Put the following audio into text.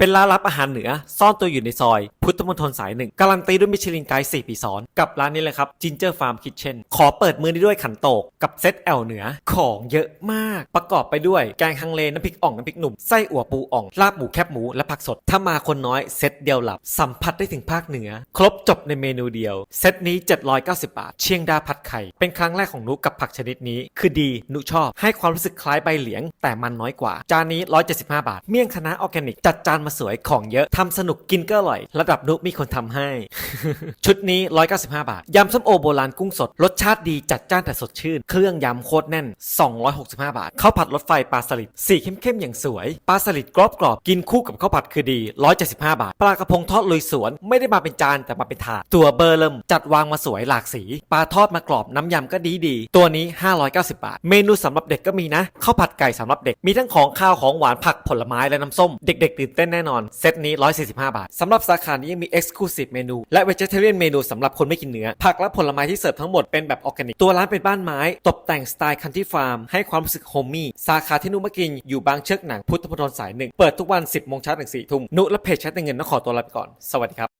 เป็นร้านรับอาหารเหนือ ซ่อนตัวอยู่ในซอย พุทธมณฑลสายหนึ่งการันตีด้วยมิชลินไกด์4ปีซ้อน กับร้านนี้เลยครับ Ginger Farm Kitchen ขอเปิดมือนี้ด้วยขันโตก กับเซตแอลเหนือ ของเยอะมาก ประกอบไปด้วยแกงฮังเลน้ำพริกอ่องน้ำพริกหนุ่ม ไส้อั่วปูอ่อง ลาบหมูแคบหมูและผักสด ถ้ามาคนน้อยเซตเดียวหลับ สัมผัสได้ถึงภาคเหนือ ครบจบในเมนูเดียว เซตนี้ 790 บาท เชียงดาผัดไข่ เป็นครั้งแรกของนุกับผักชนิดนี้ คือดีนุชอบ ให้ความรู้สึกคล้ายใบเหลียง แต่มันน้อยกว่า จานนี้ 175 บาท เมี่ยงคณะออร์แกนิกจัดจานมาสวยของเยอะทำสนุกกินก็อร่อย ระดับนุมีคนทำให้ ชุดนี้ 195 บาท ยำส้มโอโบราณกุ้งสด รสชาติดีจัดจ้านแต่สดชื่น เครื่องยำโคตรแน่น 265 บาท ข้าวผัดรถไฟปลาสลิด สีเข้มๆอย่างสวย ปลาสลิดกรอบๆกินคู่กับข้าวผัดคือดี 175 บาท ปลากระพงทอดลุยสวน ไม่ได้มาเป็นจานแต่มาเป็นถาด ตัวเบอร์เริ่มจัดวางมาสวยหลากสี ปลาทอดมากรอบน้ำยำก็ดีดีๆตัวนี้ 590 บาท เมนูสำหรับเด็กก็มีนะ ข้าวผัดไก่สำหรับเด็ก มีทั้งของข้าวของหวานผักผลไม้และน้ำส้ม เด็ก ๆ ตื่นเต้นแน่นอน เซตนี้ 145 บาท สำหรับสาขานี้ยังมี Exclusive เมนู และ Vegetarian เมนูสำหรับคนไม่กินเนื้อ ผักและผลไม้ที่เสิร์ฟทั้งหมดเป็นแบบออร์แกนิก ตัวร้านเป็นบ้านไม้ ตกแต่งสไตล์คันที่ฟาร์ม ให้ความรู้สึกโฮมมี่สาขาที่นุมากินอยู่บางเชือกหนังพุทธพนลสายหนึ่งเปิดทุกวัน 10โมงเช้าถึง4ทุ่มนุและเพจแชทเงินต้องขอตัวลาไปก่อนสวัสดีครับ